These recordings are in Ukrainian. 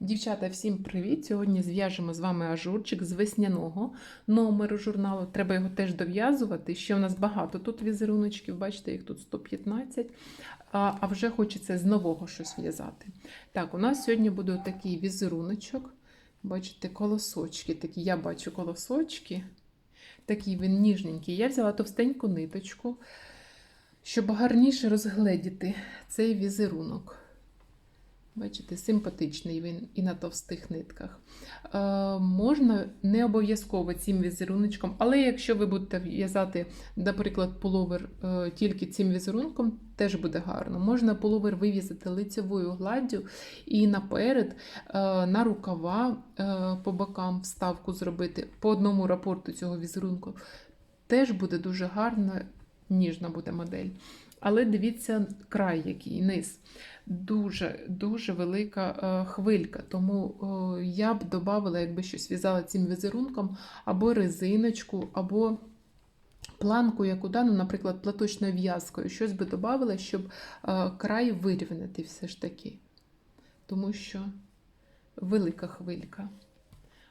Дівчата, всім привіт! Сьогодні зв'яжемо з вами ажурчик з весняного номеру журналу. Треба його теж дов'язувати. Ще у нас багато тут візеруночків, бачите, їх тут 115, а, вже хочеться з нового щось в'язати. Так, у нас сьогодні буде такий візеруночок. Бачите, колосочки. Такі я бачу колосочки. Такий він ніжненький. Я взяла товстеньку ниточку, щоб гарніше розгледіти цей візерунок. Бачите, симпатичний він і на товстих нитках. Е, можна не обов'язково цим візеруночком, але якщо ви будете в'язати, наприклад, пуловер е, тільки цим візерунком, теж буде гарно. Можна пуловер вив'язати лицевою гладдю і наперед, е, на рукава е, по бокам вставку зробити по одному рапорту цього візерунку. Теж буде дуже гарно, ніжна буде модель. Але дивіться край, який низ. Дуже дуже велика е, хвилька. Тому е, я б додавала, якби щось в'язала цим візерунком, або резиночку, або планку, яку дану, наприклад, платочною в'язкою. Щось би додавала, щоб е, край вирівняти все ж таки. Тому що велика хвилька.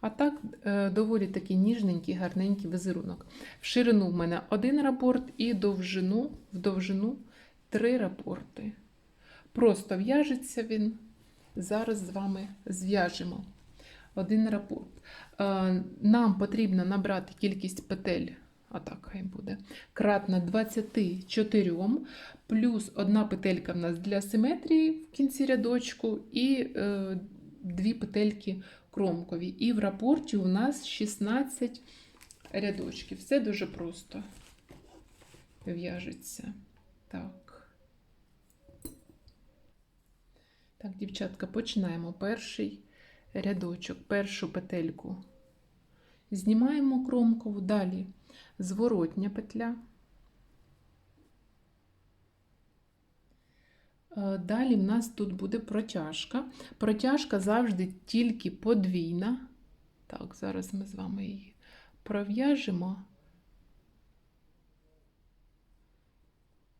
А так, е, доволі такий ніжненький, гарненький візерунок. В ширину в мене один рапорт і довжину, в довжину три рапорти. Просто в'яжеться він. Зараз з вами зв'яжемо один рапорт. Е, Нам потрібно набрати кількість петель, а так хай буде, кратна 24, плюс одна петелька в нас для симетрії в кінці рядочку, і е, дві петельки кромкові. І в рапорті у нас 16 рядочків. Все дуже просто в'яжеться. Так. Так, дівчатка, починаємо перший рядочок, першу петельку. Знімаємо кромкову, далі зворотня петля. Далі в нас тут буде протяжка. Протяжка завжди тільки подвійна. Так, зараз ми з вами її пров'яжемо.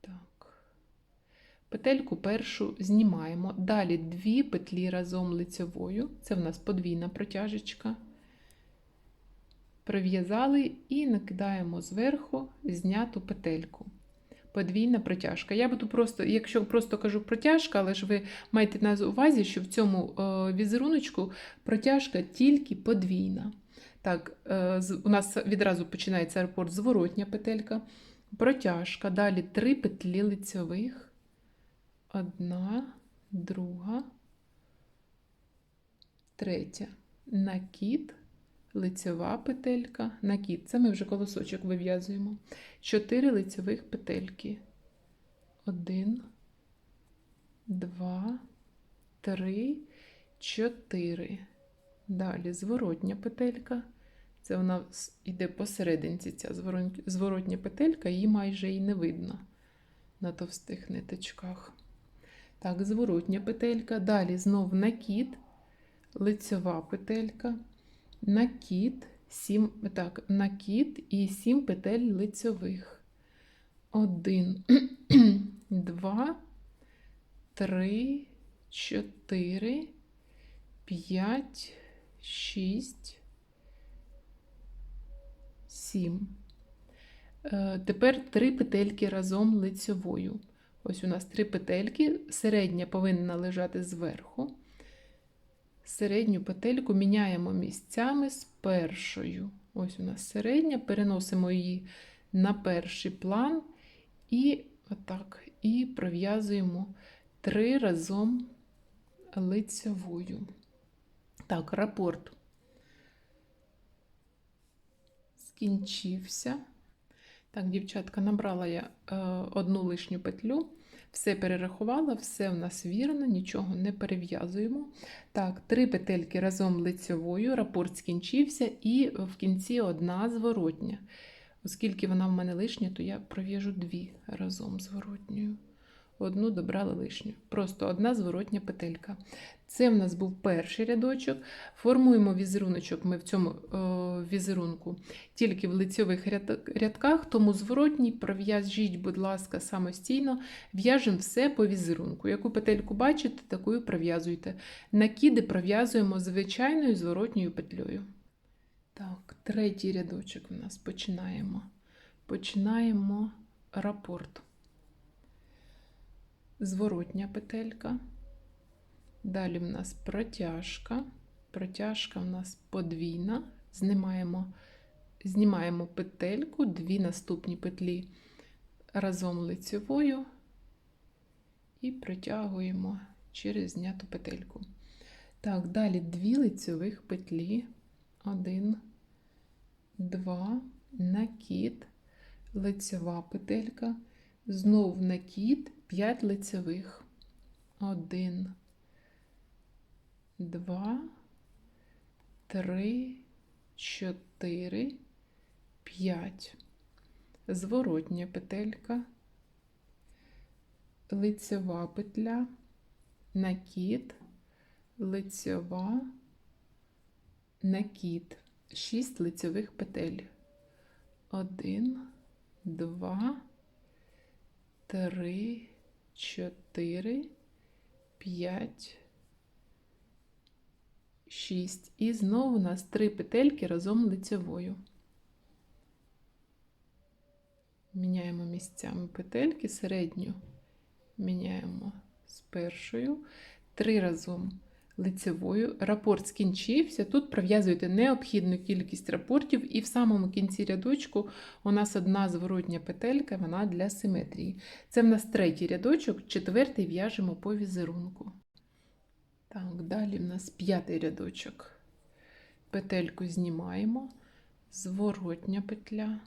Так. Петельку першу знімаємо. Далі дві петлі разом лицевою. Це в нас подвійна протяжечка. Прив'язали і накидаємо зверху зняту петельку подвійна протяжка. Я буду просто, якщо просто кажу протяжка, але ж ви маєте на увазі, що в цьому е, візеруночку протяжка тільки подвійна. Так, е, у нас відразу починається рапорт зворотня петелька, протяжка, далі три петлі лицьових, одна, друга, третя, накид, лицьова петелька, накид. Це ми вже колосочок вив'язуємо. 4 лицьових петельки. 1, 2, 3, 4. Далі зворотня петелька. Це вона йде посерединці, ця зворотня петелька, її майже і не видно на товстих ниточках. Так, зворотня петелька. Далі знов накид, лицьова петелька накид, 7, так, накид і 7 петель лицьових. 1, 2, 3, 4, 5, 6, 7. Тепер три петельки разом лицьовою. Ось у нас три петельки, середня повинна лежати зверху середню петельку міняємо місцями з першою. Ось у нас середня, переносимо її на перший план і отак, і пров'язуємо три разом лицевою. Так, рапорт скінчився. Так, дівчатка, набрала я е, одну лишню петлю. Все перерахувала, все в нас вірно, нічого не перев'язуємо. Так, три петельки разом лицьовою, рапорт скінчився, і в кінці одна зворотня. Оскільки вона в мене лишня, то я пров'яжу дві разом зворотньою. Одну добрали лишню. Просто одна зворотня петелька. Це в нас був перший рядочок. Формуємо візеруночок ми в цьому е, візерунку тільки в лицьових рядках, тому зворотній пров'яжіть, будь ласка, самостійно, в'яжемо все по візерунку. Яку петельку бачите, таку пров'язуйте. Накиди пров'язуємо звичайною зворотньою петлею. Так, третій рядочок у нас починаємо. Починаємо рапорт. Зворотня петелька. Далі в нас протяжка. Протяжка в нас подвійна. Знімаємо, знімаємо петельку, дві наступні петлі разом лицевою і протягуємо через зняту петельку. Так, далі дві лицевих петлі. Один, два, накид, лицева петелька, знов накид, 5 лицевих. Один, два, три, чотири, п'ять. Зворотня петелька, лицева петля, накид, лицева, накид. 6 лицевих петель. Один, два, три, чотири, п'ять, шість. І знову у нас три петельки разом лицевою. Міняємо місцями петельки, середню міняємо з першою, три разом лицевою. Рапорт скінчився. Тут пров'язуєте необхідну кількість рапортів, і в самому кінці рядочку у нас одна зворотня петелька, вона для симетрії. Це в нас третій рядочок, четвертий в'яжемо по візерунку. Так, далі в нас п'ятий рядочок. Петельку знімаємо, зворотня петля.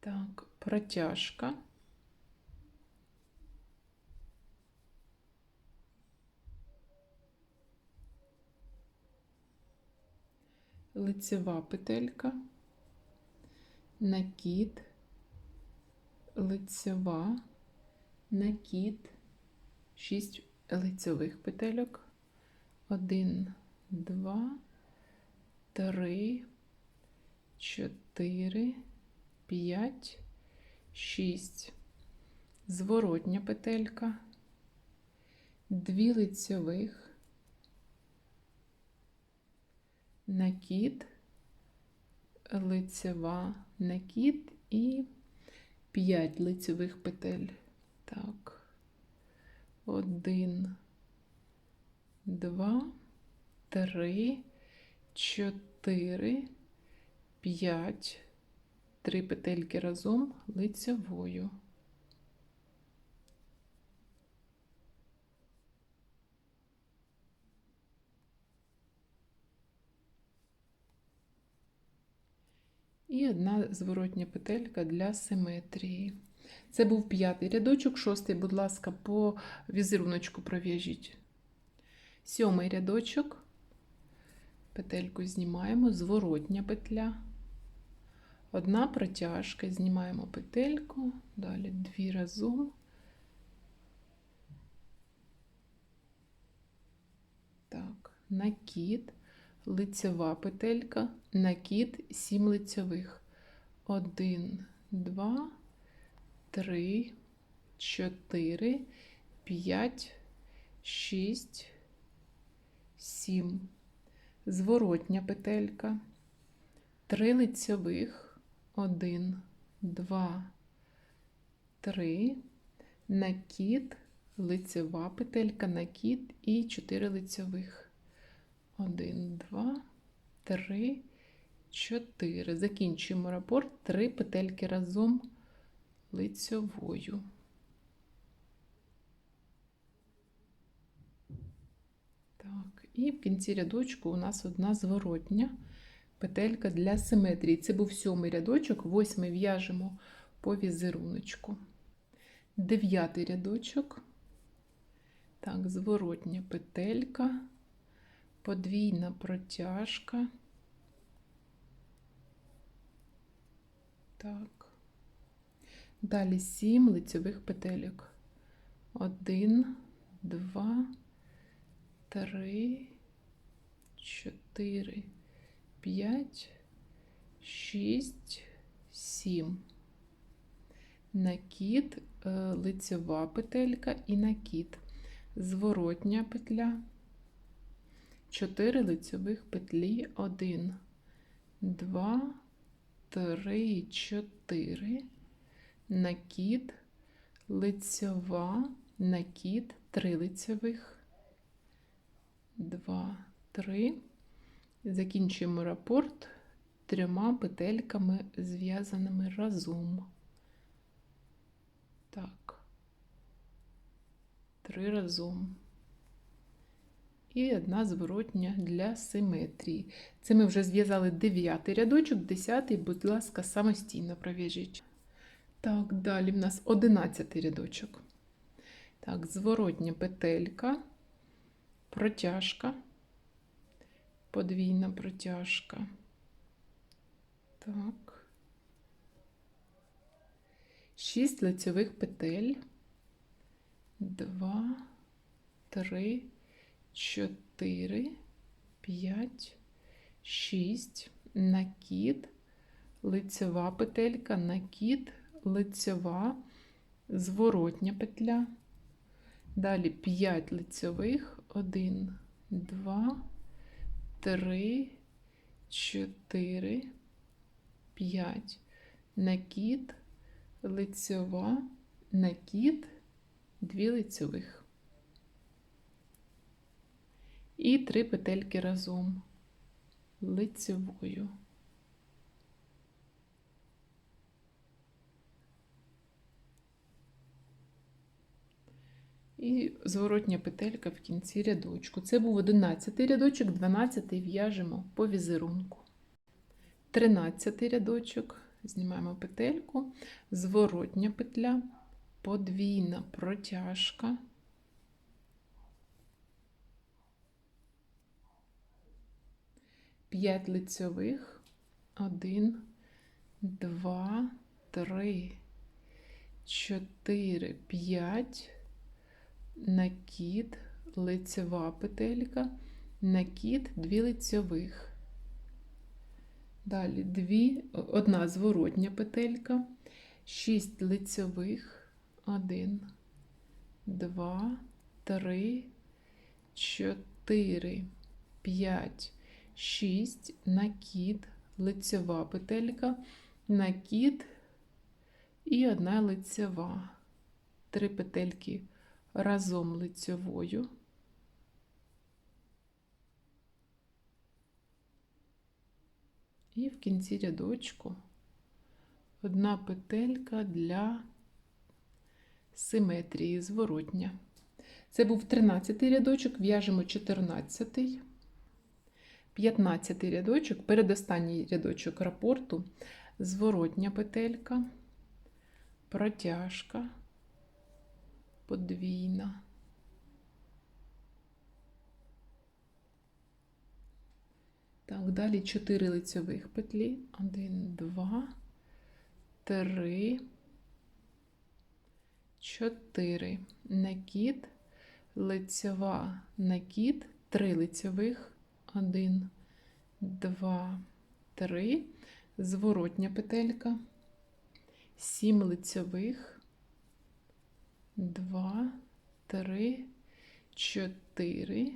Так, протяжка. Лицева петелька, накид, лицева, накид, 6 лицевих петельок, 1, 2, 3, 4, 5, 6. Зворотня петелька, 2 лицевих, накид, лицева накид і 5 лицевих петель. Так, один, два, три, чотири, п'ять. Три петельки разом лицевою. І одна зворотня петелька для симетрії. Це був п'ятий рядочок, шостий, будь ласка, по візеруночку пров'яжіть. Сьомий рядочок, петельку знімаємо, зворотня петля. Одна протяжка, знімаємо петельку, далі дві разом. Так, накид лицева петелька, накид 7 лицевих. 1, 2, 3, 4, 5, 6, 7. Зворотня петелька, 3 лицевих, 1, 2, 3, накид, лицева петелька, накид і 4 лицевих. Один, два, три, чотири. Закінчуємо рапорт. Три петельки разом лицьовою. Так, і в кінці рядочку у нас одна зворотня петелька для симетрії. Це був сьомий рядочок, восьмий в'яжемо по візеруночку. Дев'ятий рядочок. Так, зворотня петелька подвійна протяжка. Так. Далі 7 лицьових петельок. 1, 2, 3, 4, 5, 6, 7. Накид, лицьова петелька і накид. Зворотня петля. 4 лицьових петлі. 1, 2, 3, 4. Накид, лицьова, накид, 3 лицьових. 2, 3. Закінчуємо рапорт трьома петельками, зв'язаними разом. Так. Три разом. І одна зворотня для симетрії. Це ми вже зв'язали дев'ятий рядочок, десятий, будь ласка, самостійно пров'яжіть. Так, далі в нас одинадцятий рядочок. Так, зворотня петелька, протяжка, подвійна протяжка. Так. Шість лицьових петель. Два, три, чотири, п'ять, шість. Накид, лицьова петелька, накид, лицьова, зворотня петля. Далі 5 лицьових, 1, 2, 3, 4, 5. Накид, лицьова, накид, 2 лицьових. І 3 петельки разом лицьовою. І зворотня петелька в кінці рядочку. Це був 11 рядочок, 12 в'яжемо по візерунку. 13 рядочок, знімаємо петельку, зворотня петля, подвійна протяжка. П'ять лицьових, один, два, три, чотири, п'ять. Накид, лицева петелька, накид, дві лицьових. Далі дві, одна зворотня петелька, 6 лицьових, 1, 2, 3, 4, 5, 6, накид, лицьова петелька, накид і одна лицьова. Три петельки разом лицьовою. І в кінці рядочку одна петелька для симетрії зворотня. Це був 13 рядочок, в'яжемо 14, 15 рядочок, передостанній рядочок рапорту, зворотня петелька, протяжка подвійна. Так, далі 4 лицьових петлі. 1, 2, 3, 4. Накид, лицьова, накид, 3 лицьових. 1, 2, 3. Зворотня петелька. 7 лицьових два, три, чотири,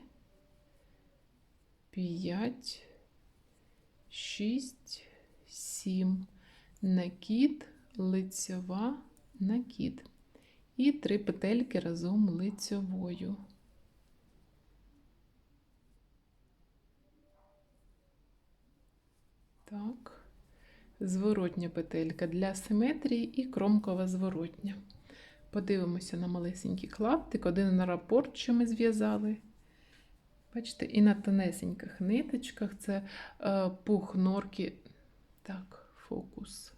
п'ять, шість, сім. Накид, лицьова, накид. І три петельки разом лицьовою. Так, зворотня петелька для симетрії і кромкова зворотня. Подивимося на малесенький клаптик, один на рапорт, що ми зв'язали. Бачите, і на тонесеньких ниточках це е, пух норки. Так, фокус.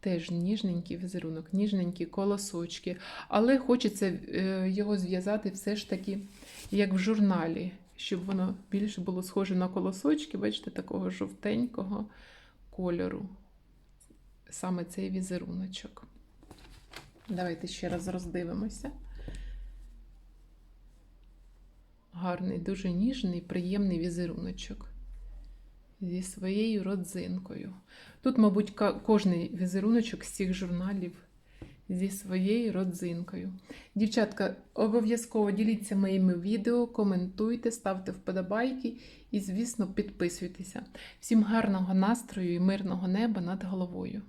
Теж ніжненький візерунок, ніжненькі колосочки. Але хочеться е, його зв'язати все ж таки, як в журналі, щоб воно більше було схоже на колосочки, бачите, такого жовтенького кольору. Саме цей візеруночок. Давайте ще раз роздивимося. Гарний, дуже ніжний, приємний візеруночок зі своєю родзинкою. Тут, мабуть, кожний візеруночок з цих журналів зі своєю родзинкою. Дівчатка, обов'язково діліться моїми відео, коментуйте, ставте вподобайки і, звісно, підписуйтеся. Всім гарного настрою і мирного неба над головою.